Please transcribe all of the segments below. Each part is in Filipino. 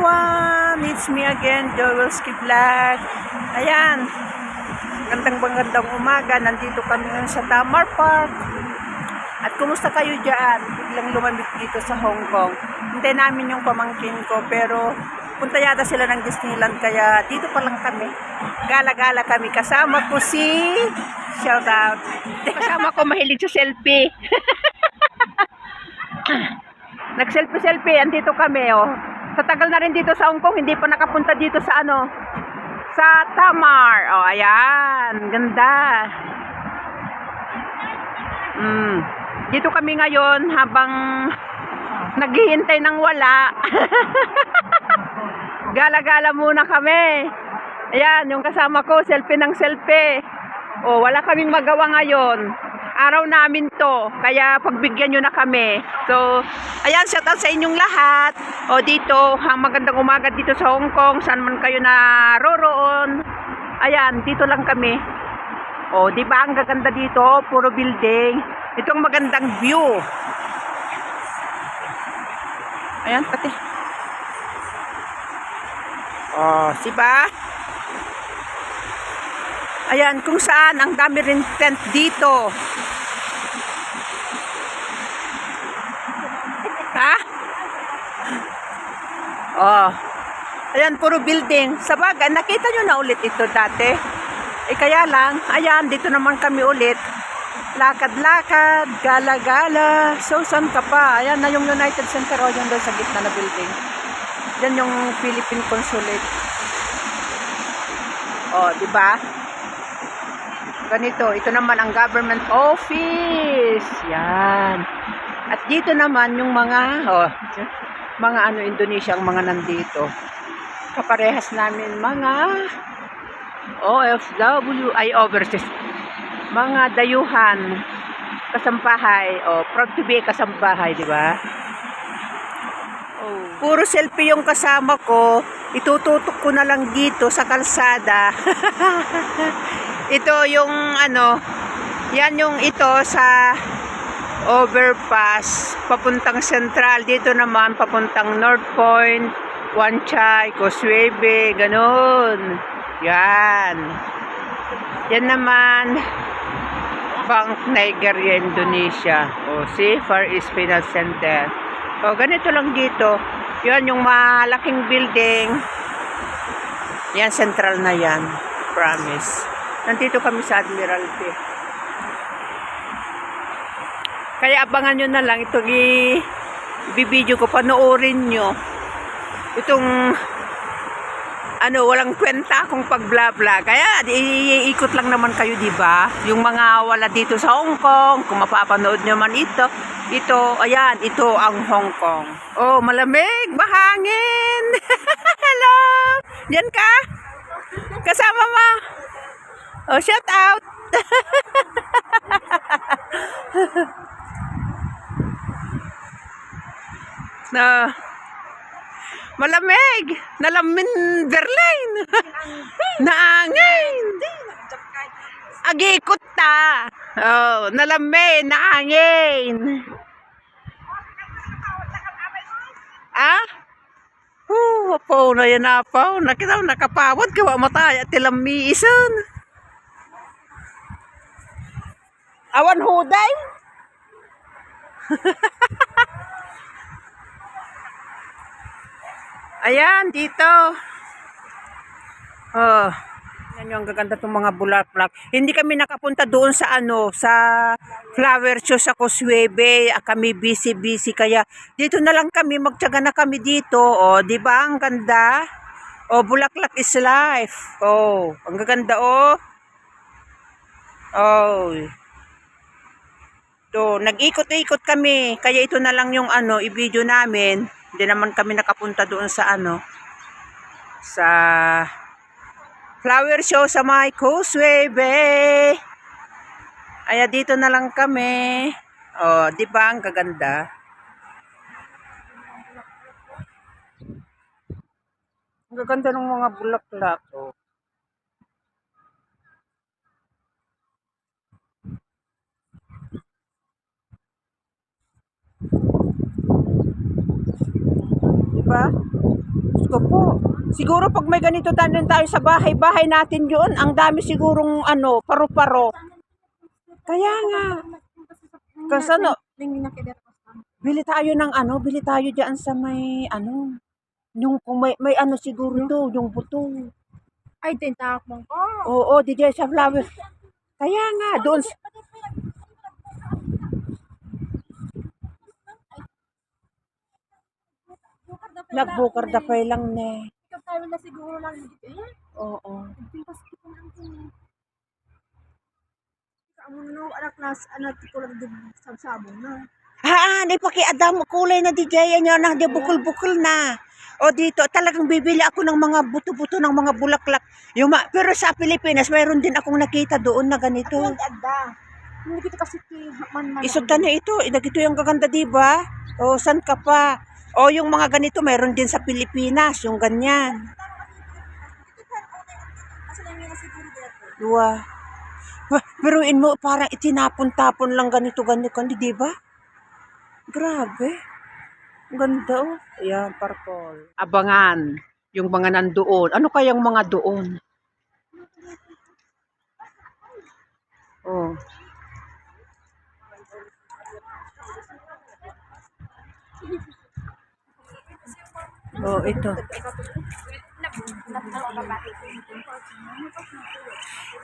everyone! It's me again, Joelski Vlog. Ayan, gandang gandang umaga. Nandito kami ngayon sa Tamar Park. At kumusta kayo dyan? Biglang lumamig dito sa Hong Kong. Hintay namin yung pamangkin ko pero punta yata sila ng Disneyland kaya dito pa lang kami. Gala-gala kami. Kasama ko si... Shout out. Kasama ko mahilig sa selfie. Nag-selfie-selfie, andito kami, oh. Sa tagal na rin dito sa Hong Kong, hindi pa nakapunta dito sa ano, sa Tamar. Oh, ayan, ganda. Mm. Dito kami ngayon habang naghihintay ng wala. Gala-gala muna kami. Ayan, yung kasama ko, selfie ng selfie. Oh, wala kaming magawa ngayon araw namin to. Kaya pagbigyan nyo na kami. So, ayan, shout out sa inyong lahat. O dito, ang magandang umaga dito sa Hong Kong. Saan man kayo na roroon. Ayan, dito lang kami. O, di ba ang gaganda dito? Puro building. Ito ang magandang view. Ayan, pati. O, si ba? Ayan, kung saan ang dami rin tent dito. Ha? Oh. Ayan, puro building. Sa bagay, nakita nyo na ulit ito dati. Eh kaya lang, ayan, dito naman kami ulit. Lakad-lakad, gala-gala. So, saan ka pa? Ayan na yung United Center o yung doon sa gitna na building. Yan yung Philippine Consulate. Oh, di ba? Ganito, ito naman ang government office. Yan. At dito naman yung mga oh, mga ano Indonesia ang mga nandito. Kaparehas namin mga OFW ay overseas. Mga dayuhan, kasampahay, oh, proud to be kasampahay, di ba? Oh. Puro selfie yung kasama ko. Itututok ko na lang dito sa kalsada. ito yung ano, yan yung ito sa overpass papuntang Central. Dito naman papuntang North Point, Wan Chai, Coswebe, ganun. Yan. Yan naman Bank Nigeria, Indonesia. O, see, Far East Finance Center. O, ganito lang dito. Yan yung malaking building. Yan, central na yan. Promise. Nandito kami sa Admiralty. Kaya abangan nyo na lang itong i-video ko. Panoorin nyo. Itong ano, walang kwenta akong pag-bla-bla. Kaya iikot lang naman kayo, 'di ba? Yung mga wala dito sa Hong Kong, kung mapapanood nyo man ito, ito, ayan, ito ang Hong Kong. Oh, malamig, mahangin. Hello. Diyan ka? Kasama mo? Oh, shout out. na malamig nalamin Berlin naangin agikot ta oh nalamin naangin ah Oh, po na yan po. Nakita mo, nakapawad. Kawa matay at tilamisan. Awan huday. Ayan, dito. Oh. Yan yung gaganda itong mga bulaklak. Hindi kami nakapunta doon sa ano, sa flower show sa Coswebe. Kami busy-busy kaya dito na lang kami, magtyaga na kami dito. Oh, di ba? Ang ganda. Oh, bulaklak is life. Oh, ang gaganda oh. Oh. To, nag-ikot-ikot kami. Kaya ito na lang yung ano, i-video namin. Hindi naman kami nakapunta doon sa ano sa flower show sa may Causeway Aya dito na lang kami. Oh, di ba ang gaganda? Ang gaganda ng mga bulaklak. Oh. Ba? Ko po. Siguro pag may ganito tayo tayo sa bahay-bahay natin yun, ang dami sigurong ano, paro-paro. Kaya nga. Kasi ano, bili tayo ng ano, bili tayo diyan sa may ano, yung kung may, may ano siguro to, yung buto. Ay, tintak mo ko. Oo, di dyan sa flower. Kaya nga, doon. Nagbukar da pa lang ne. Ikaw tayo na siguro lang. Eh, Oo. pintas ko na ang kanya. Kamu no, anak nas, anak ko lang din sabsabong na. Ha, di pa kay Adam kulay na di dyan yan na di bukol-bukol na. O dito, talagang bibili ako ng mga buto-buto ng mga bulaklak. Yung ma- pero sa Pilipinas, mayroon din akong nakita doon na ganito. Hindi kita kasi man man. Isuta na ito. Ito yung gaganda, di ba? O, san ka pa? O, yung mga ganito, mayroon din sa Pilipinas. Yung ganyan. Wah, Biruin mo, parang itinapon-tapon lang ganito, ganito, ganito, di ba? Grabe. Ganda, oh. Ayan, purple. Abangan. Yung mga nandoon. Ano kayang mga doon? Oh. Oh, ito.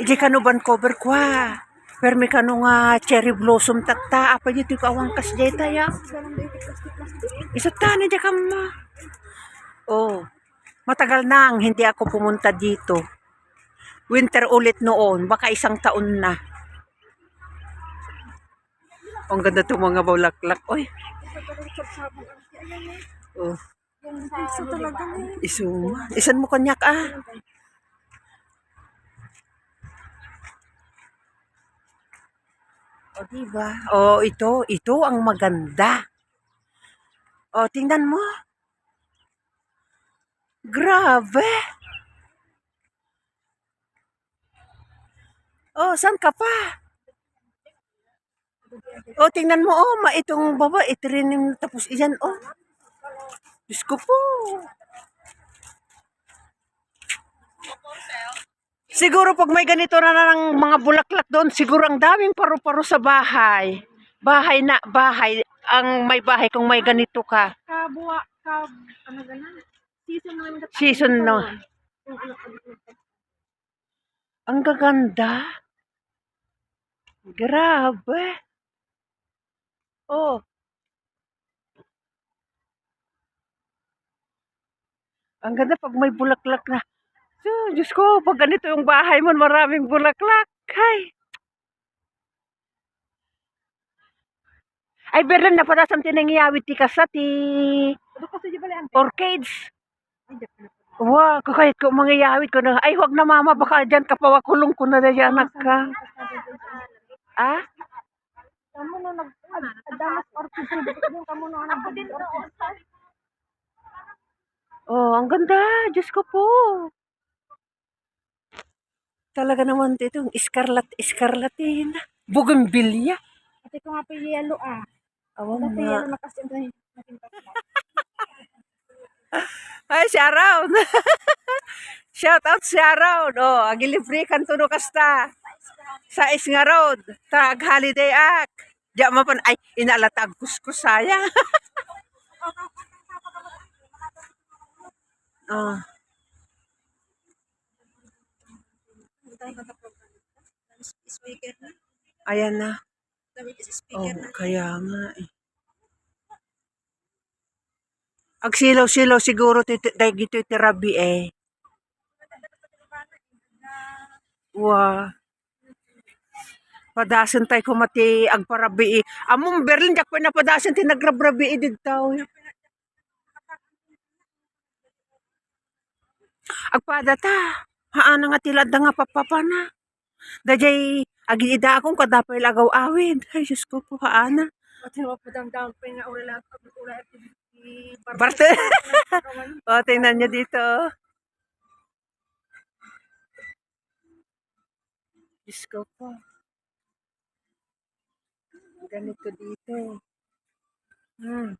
Iji kanu ban cover kwa. Permi kanu nga cherry blossom tatta apa dito ka awang kas data ya. Isa tani di ka ma. Oh. Matagal nang hindi ako pumunta dito. Winter ulit noon, baka isang taon na. Ang ganda itong mga bulaklak. Oy. Oh. Isa talaga ni. Isuma. Isan mo kanyak ah. O, diba? O, ito. Ito ang maganda. O, tingnan mo. Grabe. O, saan ka pa? O, tingnan mo, oh, ma, itong baba, ito rin yung tapos iyan, oh. Diyos ko po. Siguro pag may ganito na ng mga bulaklak doon, siguro ang daming paru-paro sa bahay. Bahay na, bahay. Ang may bahay kung may ganito ka. Kabuwa, kab, ano ganun? Season na. Season no. Ang gaganda. Grabe. Oh. Ang ganda pag may bulaklak na. So, Diyos ko, pag ganito yung bahay mo, maraming bulaklak. Hay. Ay, Berlin, napatasam tinangyawit ti ka sa ti Ano kasi di ba lang? orchids. Wow, kahit ko mangyayawit ko na, ay wag na mama, baka dyan ka pawakulong ko na dyan anak ka. Ah? Kamu no nag adamas or people yung kamu no ko din Oh, ang ganda. Diyos ko po. Talaga naman itong iskarlat, iskarlatin. Bougainvillea. Ate ko nga pa yellow ah. Awan Dati nga. yellow na kasi Ay, shout out. shout out, shout out. Oh, agilibri kan tuno kasta. Sa Isnga Road. Tag holiday ak. Diya mapan, ay, inalatag kuskus sayang. oh. Ayan na. Oh, kaya nga eh. Ag silaw-silaw siguro dahil gito tirabi eh. Wa. Padasan tayo kumati agparabi eh. Among Berlin jak pa na padasan ti nagrabrabi eh dito. Agpadata. Haan nga tilad nga papapa na. Dajay agida akong kadapay lagaw awid. Ay, Diyos ko po, haana. Pati mo pa down down pa nga ura activity. Barte. o, tingnan nyo dito. Diyos ko po. Ganito dito. Hmm.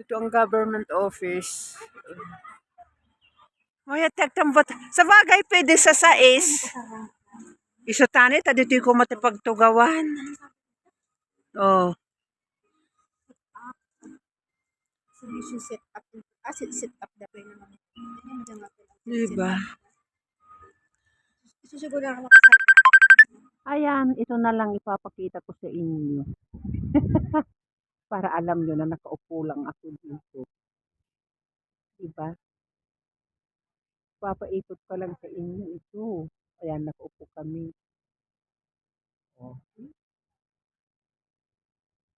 Ito ang government office. Ay, tagtambot. Sa bagay, pwede sa sais. Iso tani, tadi ko matipagtugawan. Oh. Solution set up. Ah, set, up na pwede naman. Diba? Isusiguro na ako makasal. Ayan, ito na lang ipapakita ko sa inyo. Para alam nyo na nakaupo lang ako dito. Diba? Papaikot ko lang sa inyo ito. Ayan, nakaupo kami. Oh.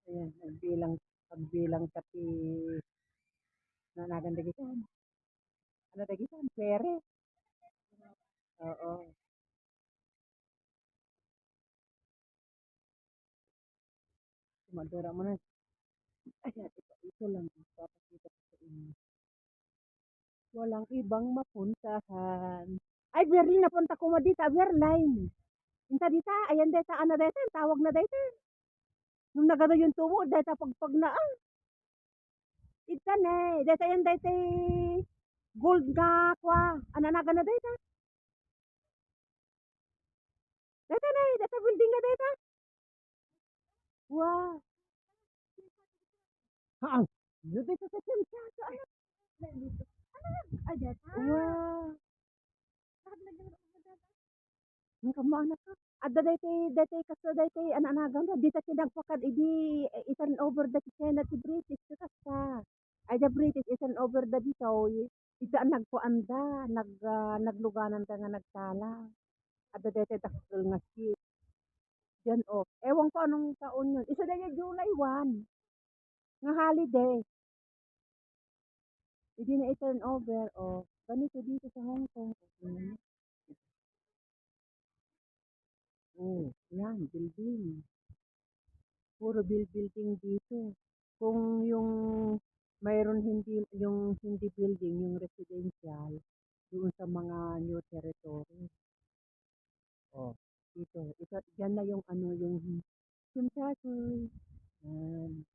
Ayan, nagbilang, pagbilang kati na naganda gitan. Ano na gitan? Pere. Oo. Madura mo na. Ayan, ito, ito lang ang papakita ko sa inyo. Walang ibang mapuntahan. Ay, Berlin, napunta ko mo dito, Berlin. Inta dita, ayan dita, ano dita, tawag na dita. Nung nagano yung tubo, dita pagpag na, ah. Ita ne, dita yan dita gold nga kwa. Ano na gana dita? Dita na, dita building nga dita. Wow. Ha, dito sa sa ano? Ay, data. Wow. Ang kamana ka. Adda daytay daytay kaso daytay ananagan na dita kinagpakad idi isan over the China ti British ka ka. Ay the British isan over the dito ida nagkuanda nag ah, nagluganan ta nga nagtala. Adda daytay dakkel nga ship. Diyan o. Ewan ko anong taon yun. Isa na July 1. Nga holiday. Hindi na i-turn over. O, ganito dito sa Hong Kong. Mm. Oh, yan, building. Puro build building dito. Kung yung mayroon hindi yung hindi building, yung residential doon sa mga new territory. Oh, dito. Ito, yan na yung ano yung Simchachoy. Yan. Yan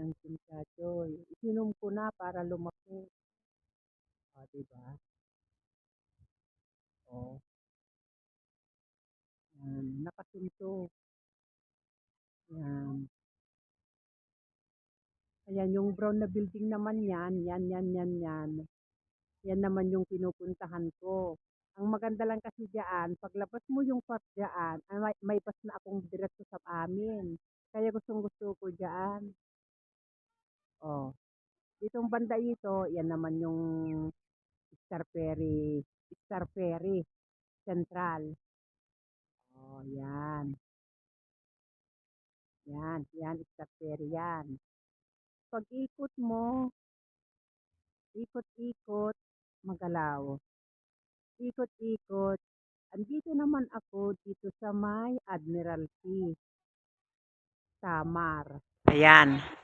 ang Simchachoy. Isinom ko na para lumaki. Oh, diba? Oh. Yan, nakasunto. Yan. Ayan, yung brown na building naman yan, yan, yan, yan, yan. Yan naman yung pinupuntahan ko. Ang maganda lang kasi diyan, paglabas mo yung park diyan, ay may, may bus na akong diretso sa amin. Kaya gustong gusto ko diyan. Oh. Ditong banda ito, yan naman yung Star Ferry, Star Ferry Central. Oh, yan. Yan, yan, Star Ferry yan. Pag ikot mo, ikot-ikot, magalaw. Ikot-ikot. Andito naman ako dito sa may Admiralty. Samar. Ayan.